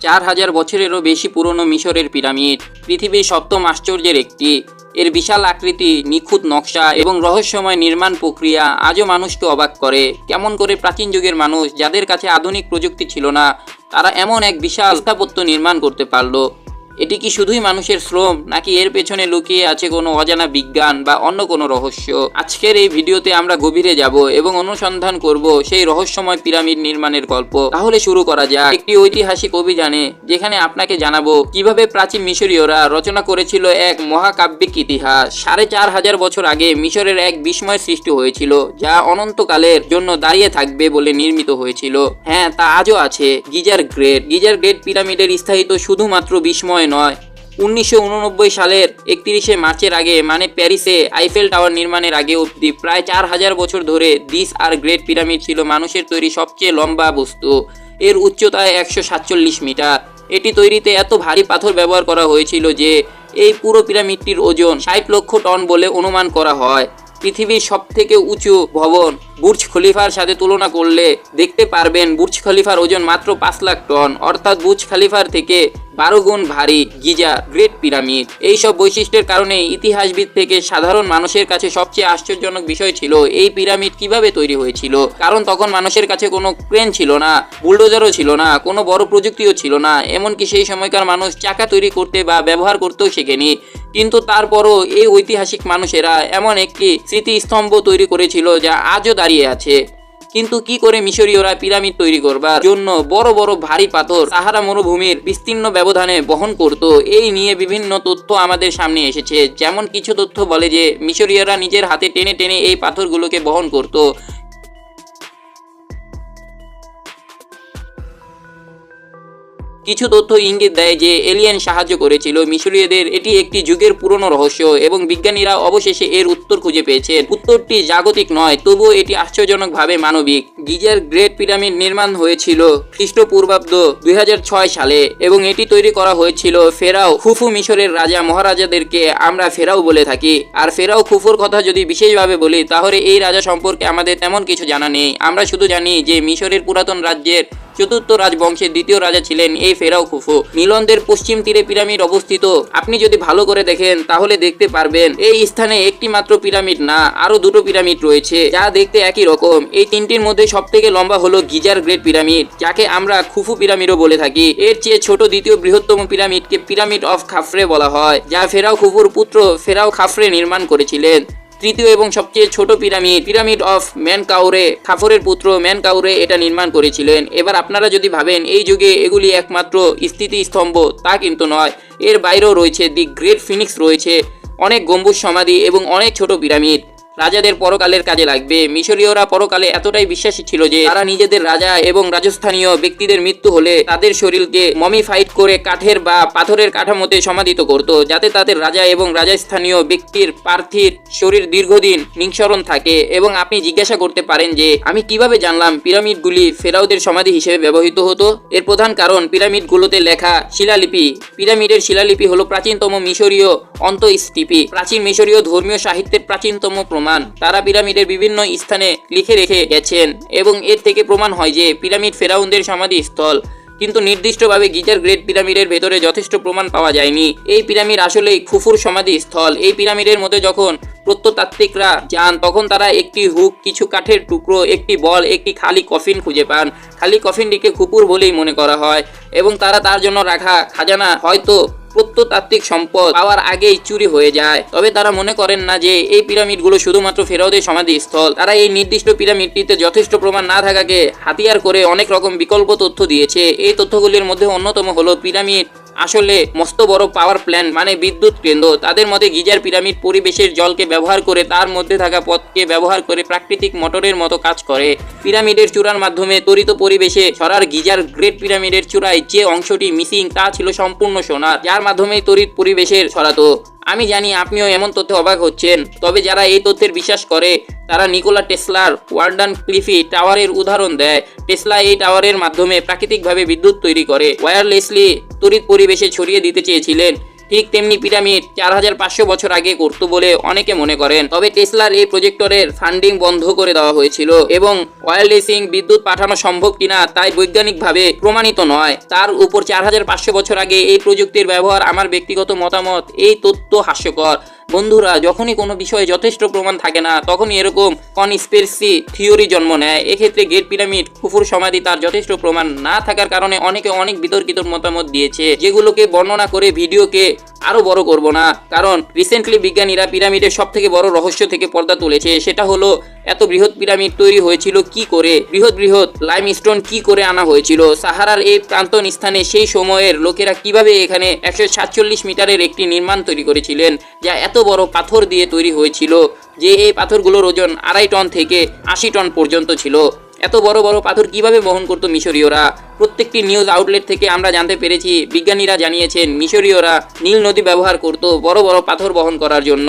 চার হাজার বছরেরও বেশি পুরনো মিশরের পিরামিড, পৃথিবীর সপ্তম আশ্চর্যের একটি। এর বিশাল আকৃতি, নিখুঁত নকশা এবং রহস্যময় নির্মাণ প্রক্রিয়া আজও মানুষকে অবাক করে। কেমন করে প্রাচীন যুগের মানুষ যাদের কাছে আধুনিক প্রযুক্তি ছিল না, তারা এমন এক বিশাল স্থাপত্য নির্মাণ করতে পারল। এটি কি শুধুই মানুষের শ্রম, নাকি এর পেছনে লুকিয়ে আছে কোনো অজানা বিজ্ঞান বা অন্য কোনো রহস্য? আজকের এই ভিডিওতে আমরা গভীরে যাব এবং অনুসন্ধান করব সেই রহস্যময় পিরামিড নির্মাণের গল্প। তাহলে শুরু করা যাক। একটি ঐতিহাসিক অভিযানে যেখানে আপনাকে জানাব কীভাবে প্রাচীন মিশরীয়রা রচনা করেছিল এক মহাকাব্যিক ইতিহাস। সাড়ে চার হাজার বছর আগে মিশরের এক বিস্ময় সৃষ্টি হয়েছিল, যা অনন্তকালের জন্য দাঁড়িয়ে থাকবে বলে নির্মিত হয়েছিল। হ্যাঁ তা আজও আছে। Geyser great. গিজার গ্রেট পিরামিডের স্থায়িত্ব শুধুমাত্র বিস্ময় নয়। উনিশশো সালের একত্রিশে মার্চের আগে মানে প্যারিসে আইফেল টাওয়ার নির্মাণের আগে অবধি প্রায় চার হাজার বছর ধরে দিস আর গ্রেট পিরামিড ছিল মানুষের তৈরি সবচেয়ে লম্বা বস্তু। এর উচ্চতায় একশো সাতচল্লিশ মিটার। এটি তৈরিতে এত ভারী পাথর ব্যবহার করা হয়েছিল যে এই পুরো পিরামিডটির ওজন ষাট লক্ষ টন বলে অনুমান করা হয়। পৃথিবীর সব থেকে উঁচু ভবন বুর্জ খলিফার সাথে তুলনা করলে দেখতে পারবেন বুর্জ খলিফার ওজন মাত্র পাঁচ লাখ টন, অর্থাৎ বুর্জ খলিফার থেকে বারো গুণ ভারী গিজা গ্রেট পিরামিড। এই সব বৈশিষ্ট্যের কারণে ইতিহাসবিদ থেকে সাধারণ মানুষের কাছে সবচেয়ে আশ্চর্যজনক বিষয় ছিল, এই পিরামিড কীভাবে তৈরি হয়েছিল? কারণ তখন মানুষের কাছে কোনো ক্রেন ছিল না, বুলডোজারও ছিল না, কোনো বড় প্রযুক্তিও ছিল না, এমনকি সেই সময়কার মানুষ চাকা তৈরি করতে বা ব্যবহার করতেও শেখেনি। কিন্তু তারপরও এই ঐতিহাসিক মানুষেরা এমন একটি স্মৃতিস্তম্ভ তৈরি করেছিল যা আজও আছে। কিন্তু কি করে মিশরীয়রা পিরামিড তৈরি করবার জন্য বড় বড় ভারী পাথর সাহারা মরুভূমির বিস্তীর্ণ ব্যবধানে বহন করত, এই নিয়ে বিভিন্ন তথ্য আমাদের সামনে এসেছে। যেমন কিছু তথ্য বলে যে, মিশরীয়রা নিজের হাতে টেনে টেনে এই পাথরগুলোকে বহন করত। কিছু তথ্য ইঙ্গিত দেয় যে এলিয়েন সাহায্য করেছিল। মিশরীয়দের এটি একটি যুগের পুরনো রহস্য এবং বিজ্ঞানীরা অবশেষে এর উত্তর খুঁজে পেয়েছেন। উত্তরটি জাগতিক নয়, তবুও এটি আশ্চর্যজনকভাবে মানবিক। গিজার গ্রেট পিরামিড নির্মাণ হয়েছিল খ্রিস্টপূর্বাব্দ দুই হাজার ছয় সালে এবং এটি তৈরি করা হয়েছিল ফেরাও খুফু মিশরের রাজা মহারাজাদেরকে আমরা ফেরাও বলে থাকি। আর ফেরাও খুফুর কথা যদি বিশেষভাবে বলি, তাহলে এই রাজা সম্পর্কে আমাদের তেমন কিছু জানা নেই। আমরা শুধু জানি যে মিশরের পুরাতন রাজ্যের চতুর্থ রাজবংশের দ্বিতীয় রাজা ছিলেন এই ফেরাও খুফু। নীলন্দের পশ্চিম তীরে পিরামিড অবস্থিত। আপনি যদি ভালো করে দেখেন, তাহলে দেখতে পারবেন, এই স্থানে একটি মাত্র পিরামিড না আরও দুটো পিরামিড রয়েছে, যা দেখতে একই রকম। এই তিনটির মধ্যে সব থেকে লম্বা হলো গিজার গ্রেট পিরামিড, যাকে আমরা খুফু পিরামিডও বলে থাকি। এর চেয়ে ছোট দ্বিতীয় বৃহত্তম পিরামিডকে পিরামিড অফ খাফরে বলা হয়, যা ফেরাও খুফুর পুত্র ফেরাও খাফরে নির্মাণ করেছিলেন। তৃতীয় এবং সবচেয়ে ছোট পিরামিড পিরামিড অফ ম্যান কাউরে খাফরের পুত্র ম্যান কাউরে এটা নির্মাণ করেছিলেন। এবার আপনারা যদি ভাবেন, এই যুগে এগুলি একমাত্র স্থিতিস্তম্ভ, তা কিন্তু নয়। এর বাইরেও রয়েছে দি গ্রেট ফিনিক্স রয়েছে, অনেক গম্বুজ সমাধি এবং অনেক ছোট পিরামিড। রাজাদের পরকালের কাজে লাগবে। মিশরীয়রা পরকালে এতটাই বিশ্বাসী ছিল যে, তারা নিজেদের রাজা এবং রাজস্থানীয় ব্যক্তিদের মৃত্যু হলে তাদের শরীরকে মমিফাইড করে কাঠের বা পাথরের কাঠামোতে সমাধিত করত, যাতে তাদের রাজা এবং রাজস্থানীয় ব্যক্তির পার্থিব শরীর দীর্ঘদিন নিঃসরণ থাকে। এবং আপনি জিজ্ঞাসা করতে পারেন যে, আমি কীভাবে জানলাম পিরামিডগুলি ফেরাউদের সমাধি হিসেবে ব্যবহৃত হতো? এর প্রধান কারণ পিরামিডগুলোতে লেখা শিলালিপি। পিরামিডের শিলালিপি হলো প্রাচীনতম মিশরীয় অন্তঃস্টিপি প্রাচীন মিশরীয় ধর্মীয় সাহিত্যের প্রাচীনতম প্রমাণ। তারা পিরামিডের বিভিন্ন স্থানে লিখে রেখে গেছেন এবং এর থেকে প্রমাণ হয় যে পিরামিড ফেরাউনদের সমাধি স্থল কিন্তু নির্দিষ্টভাবে গিজার গ্রেট পিরামিডের ভেতরে যথেষ্ট প্রমাণ পাওয়া যায়নি। এই পিরামিড আসলেই খুফুর সমাধি স্থল এই পিরামিডের মধ্যে যখন প্রত্নতাত্ত্বিকরা যান, তখন তারা একটি হুক, কিছু কাঠের টুকরো, একটি বল, একটি খালি কফিন খুঁজে পান। খালি কফিনটিকে খুপুর বলেই মনে করা হয় এবং তারা তার জন্য রাখা খাজানা হয়তো প্রত্নতাত্ত্বিক সম্পদ পাওয়ার আগেই চুরি হয়ে যায়। তবে তারা মনে করেন না যে এই পিরামিডগুলো শুধুমাত্র ফেরাউদের সমাধিস্থল। তারা এই নির্দিষ্ট পিরামিডটিতে যথেষ্ট প্রমাণ না থাকাকে হাতিয়ার করে অনেক রকম বিকল্প তথ্য দিয়েছে। এই তথ্যগুলির মধ্যে অন্যতম হলো পিরামিড আসলে মস্ত বড় পাওয়ার প্ল্যান্ট মানে বিদ্যুৎ কেন্দ্র। তাদের মতে গিজার পিরামিড পরিবেশের জলকে ব্যবহার করে তার মধ্যে থাকা পথকে ব্যবহার করে প্রাকৃতিক মোটরের মতো কাজ করে। পিরামিডের চূড়ার মাধ্যমে তরিত পরিবেশে সরার গিজার গ্রেট পিরামিডের চূড়ায় যে অংশটি মিসিং তা ছিল সম্পূর্ণ সোনার, যার মাধ্যমে তড়িৎ পরিবেশের ছড়াতো। আমি জানি আপনিও এমন তথ্যে অবাক হচ্ছেন, তবে যারা এই তথ্যের বিশ্বাস করে, তারা নিকোলা টেসলার ওয়ার্ডান ক্লিফি টাওয়ারের উদাহরণ দেয়। টেসলা এই টাওয়ারের মাধ্যমে প্রাকৃতিকভাবে বিদ্যুৎ তৈরি করে। ওয়্যারলেসলি তড়িৎ পরিবেশে ছড়িয়ে দিতে চেয়েছিলেন। ঠিক তেমনি পিরামিড চার হাজার পাঁচশো বছর আগে করতো বলে অনেকে মনে করেন। তবে টেসলার এই প্রজেক্টরের ফান্ডিং বন্ধ করে দেওয়া হয়েছিল এবং ওয়ারলেসিং বিদ্যুৎ পাঠানো সম্ভব কিনা তাই বৈজ্ঞানিকভাবে প্রমাণিত নয়। তার উপর চার হাজার পাঁচশো বছর আগে এই প্রযুক্তির ব্যবহার আমার ব্যক্তিগত মতামত এই তথ্য হাস্যকর। বন্ধুরা, যখনই কোনো বিষয়ে যথেষ্ট প্রমাণ থাকে না, তখনই এরকম কনস্পিরেসি থিওরি জন্ম নেয়। এক্ষেত্রে গেট পিরামিড, কুফুর সমাধি তার যথেষ্ট প্রমাণ না থাকার কারণে অনেকে অনেক বিতর্কিত মতামত দিয়েছে, যেগুলোকে বর্ণনা করে ভিডিওকে আরও বড় করব না। কারণ রিসেন্টলি বিজ্ঞানীরা পিরামিডের সব থেকে বড় রহস্য থেকে পর্দা তুলেছে, সেটা হলো এত বৃহৎ পিরামিড তৈরি হয়েছিল কি করে? বৃহৎ বৃহৎ লাইম স্টোন কি করে আনা হয়েছিল? সাহারার এই প্রান্তন স্থানে সেই সময়ের লোকেরা কীভাবে এখানে একশো সাতচল্লিশ মিটারের একটি নির্মাণ তৈরি করেছিলেন, যা এত বড় পাথর দিয়ে তৈরি হয়েছিল যে এই পাথরগুলোর ওজন আড়াই টন থেকে আশি টন পর্যন্ত ছিল। এত বড় বড় পাথর কীভাবে বহন করতো মিশরীয়রা? প্রত্যেকটি নিউজ আউটলেট থেকে আমরা জানতে পেরেছি, বিজ্ঞানীরা জানিয়েছেন মিশরীয়রা নীল নদী ব্যবহার করত বড় বড় পাথর বহন করার জন্য।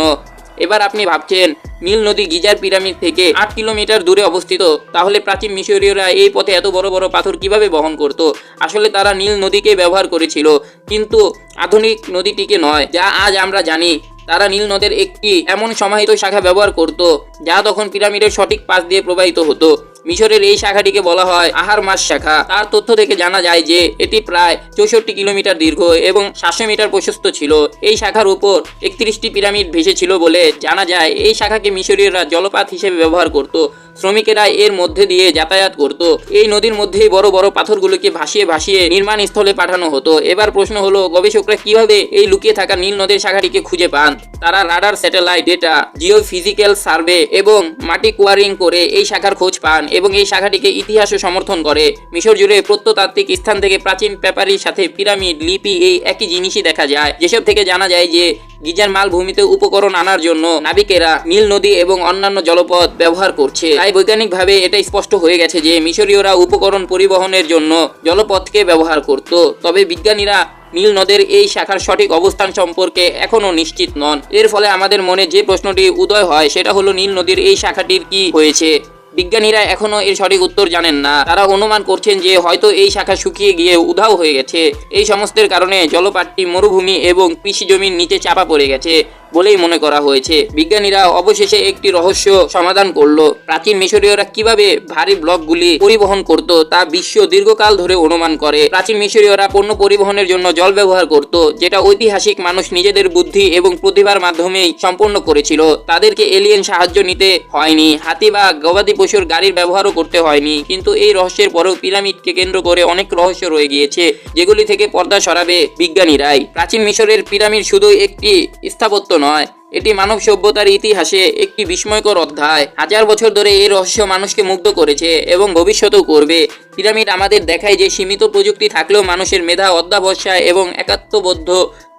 এবার আপনি ভাবছেন, নীল নদী গিজার পিরামিড থেকে আট কিলোমিটার দূরে অবস্থিত, তাহলে প্রাচীন মিশরীয়রা এই পথে এত বড় বড় পাথর কীভাবে বহন করত? আসলে তারা নীল নদীকে ব্যবহার করেছিল, কিন্তু আধুনিক নদীটিকে নয়, যা আজ আমরা জানি। তারা নীল নদের একটি এমন সমাহিত শাখা ব্যবহার করত, যা তখন পিরামিডের সঠিক পাশ দিয়ে প্রবাহিত হতো। মিশরের এই শাখাটিকে বলা হয় আহার মাস শাখা। তার তথ্য থেকে জানা যায় যে, এটি প্রায় চৌষট্টি কিলোমিটার দীর্ঘ এবং সাতশো মিটার প্রশস্ত ছিল। এই শাখার উপর একত্রিশটি পিরামিড ভেসেছিল বলে জানা যায়। এই শাখাকে মিশরীয়রা জলপাত হিসেবে ব্যবহার করত। শ্রমিকেরা এর মধ্যে দিয়ে যাতায়াত করত। এই নদীর মধ্যেই বড় বড় পাথরগুলোকে ভাসিয়ে ভাসিয়ে নির্মাণ স্থলে পাঠানো হতো। এবার প্রশ্ন হলো, গবেষকরা কীভাবে এই লুকিয়ে থাকা নীল নদের শাখাটিকে খুঁজে পান? তারা radar satellite data geophysical survey এবং মাটি কোয়ারিং করে এই শাখার খোঁজ পান। এবং এই শাখাটিকে ইতিহাসও সমর্থন করে। মিশর জুড়ে প্রত্নতাত্ত্বিক স্থান থেকে প্রাচীন পেপারির সাথে পিরামিড লিপি এই একই জিনিসই দেখা যায়। যেসব থেকে জানা যায় যে গিজার মালভূমিতে উপকরণ আনার জন্য নাবিকেরা নীল নদী এবং অন্যান্য জলপথ ব্যবহার করছে। তাই বৈজ্ঞানিকভাবে এটা স্পষ্ট হয়ে গেছে যে, মিশরীয়রা উপকরণ পরিবহনের জন্য জলপথকে ব্যবহার করত। তবে বিজ্ঞানীরা নীল নদের এই শাখার সঠিক অবস্থান সম্পর্কে এখনও নিশ্চিত নন। এর ফলে আমাদের মনে যে প্রশ্নটি উদয় হয়, সেটা হলো নীল নদীর এই শাখাটির কি হয়েছে? বিজ্ঞানীরা এখনও এর সঠিক উত্তর জানেন না। তারা অনুমান করছেন যে হয়তো এই শাখা শুকিয়ে গিয়ে উধাও হয়ে গেছে। এই সমস্তের কারণে জলপাটটি মরুভূমি এবং কৃষি জমির নিচে চাপা পড়ে গেছে। বলেই মনে করা হয়েছে। বিজ্ঞানীরা অবশেষে একটি রহস্য সমাধান করল। প্রাচীন মিশরীয়রা কীভাবে ভারী ব্লকগুলি পরিবহন করত তা বিশ্ব দীর্ঘকাল ধরে অনুমান করে। প্রাচীন মিশরীয়রা পণ্য পরিবহনের জন্য জল ব্যবহার করত, যেটা ঐতিহাসিক মানুষ নিজেদের বুদ্ধি এবং প্রতিভার মাধ্যমেই সম্পন্ন করেছিল। তাদেরকে এলিয়েন সাহায্য নিতে হয়নি, হাতি বা গবাদি পশুর গাড়ির ব্যবহারও করতে হয়নি। কিন্তু এই রহস্যের পরেও পিরামিডকে কেন্দ্র করে অনেক রহস্য রয়ে গিয়েছে, যেগুলি থেকে পর্দা সরাবে বিজ্ঞানীরাই। প্রাচীন মিশরের পিরামিড শুধু একটি স্থাপত্য নয়। এটি মানব সভ্যতার ইতিহাসে একটি বিস্ময়কর অধ্যায়। হাজার বছর ধরে এই রহস্য মানুষকে মুগ্ধ করেছে এবং ভবিষ্যতেও করবে। পিরামিড আমাদের দেখায় যে সীমিত প্রযুক্তি থাকলেও মানুষের মেধা, অধ্যাবসায় এবং একাত্মবদ্ধ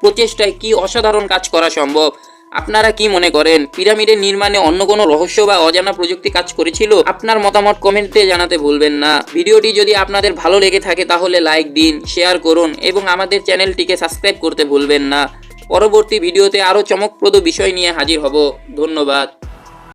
প্রচেষ্টায় কি অসাধারণ কাজ করা সম্ভব? আপনারা কি মনে করেন, পিরামিডের নির্মাণে অন্য কোনো রহস্য বা অজানা প্রযুক্তি কাজ করেছিল? আপনার মতামত কমেন্টে জানাতে ভুলবেন না। ভিডিওটি যদি আপনাদের ভালো লেগে থাকে তাহলে লাইক দিন, শেয়ার করুন এবং আমাদের চ্যানেলটিকে সাবস্ক্রাইব করতে ভুলবেন না। পরবর্তী ভিডিওতে আরও চমকপ্রদ বিষয় নিয়ে হাজির হব। ধন্যবাদ।